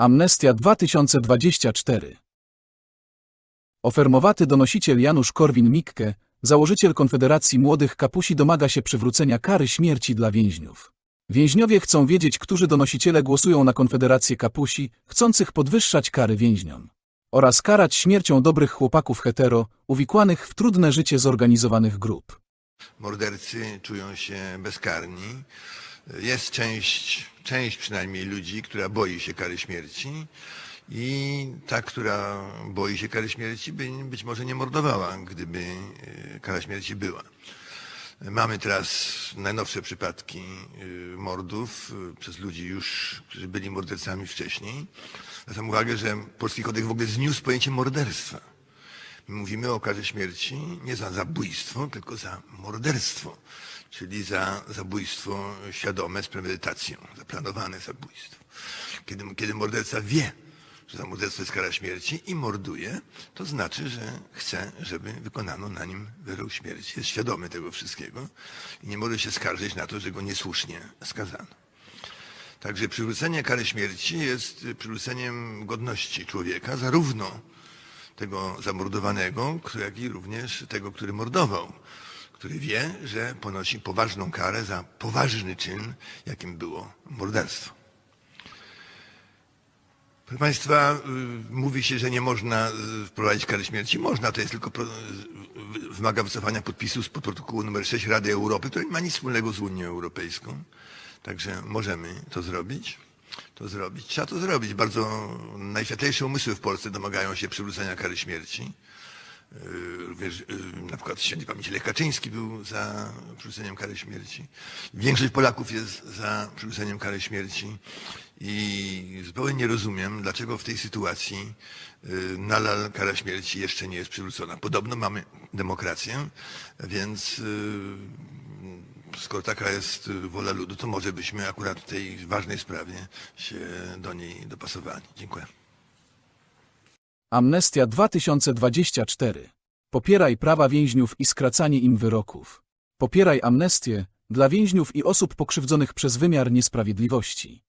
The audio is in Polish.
Amnestia 2024 Ofermowaty donosiciel Janusz Korwin-Mikke, założyciel Konfederacji Młodych Kapusi domaga się przywrócenia kary śmierci dla więźniów. Więźniowie chcą wiedzieć, którzy donosiciele głosują na Konfederację Kapusi, chcących podwyższać kary więźniom. Oraz karać śmiercią dobrych chłopaków hetero, uwikłanych w trudne życie zorganizowanych grup. mordercy czują się bezkarni. Jest część, część przynajmniej ludzi, która boi się kary śmierci i ta, która boi się kary śmierci, by być może nie mordowała, gdyby e, kara śmierci była. Mamy teraz najnowsze przypadki y, mordów y, przez ludzi już, którzy byli mordercami wcześniej. Zwracam uwagę, że polski kodeks w ogóle zniósł pojęcie morderstwa. My mówimy o karze śmierci nie za zabójstwo, tylko za morderstwo, czyli za zabójstwo świadome z premedytacją, zaplanowane zabójstwo. Kiedy, kiedy morderca wie, że za morderstwo jest kara śmierci i morduje, to znaczy, że chce, żeby wykonano na nim wyrok śmierci. Jest świadomy tego wszystkiego i nie może się skarżyć na to, że go niesłusznie skazano. Także przywrócenie kary śmierci jest przywróceniem godności człowieka, zarówno tego zamordowanego, jak i również tego, który mordował, który wie, że ponosi poważną karę za poważny czyn, jakim było morderstwo. Proszę Państwa, y, mówi się, że nie można y, wprowadzić kary śmierci. Można, to jest tylko y, wymaga wycofania podpisu z protokołu nr 6 Rady Europy, który nie ma nic wspólnego z Unią Europejską. Także możemy to zrobić. To zrobić. Trzeba to zrobić. Bardzo najświetlejsze umysły w Polsce domagają się przywrócenia kary śmierci. Y, Również y, na przykład święty pamięci Lech Kaczyński był za przywróceniem kary śmierci. Większość Polaków jest za przywróceniem kary śmierci i zupełnie nie rozumiem, dlaczego w tej sytuacji y, nadal kara śmierci jeszcze nie jest przywrócona. Podobno mamy demokrację, więc skoro taka jest wola ludu, to może byśmy akurat w tej ważnej sprawie się do niej dopasowali. Dziękuję. Amnestia 2024. Popieraj prawa więźniów i skracanie im wyroków. Popieraj amnestię dla więźniów i osób pokrzywdzonych przez wymiar niesprawiedliwości.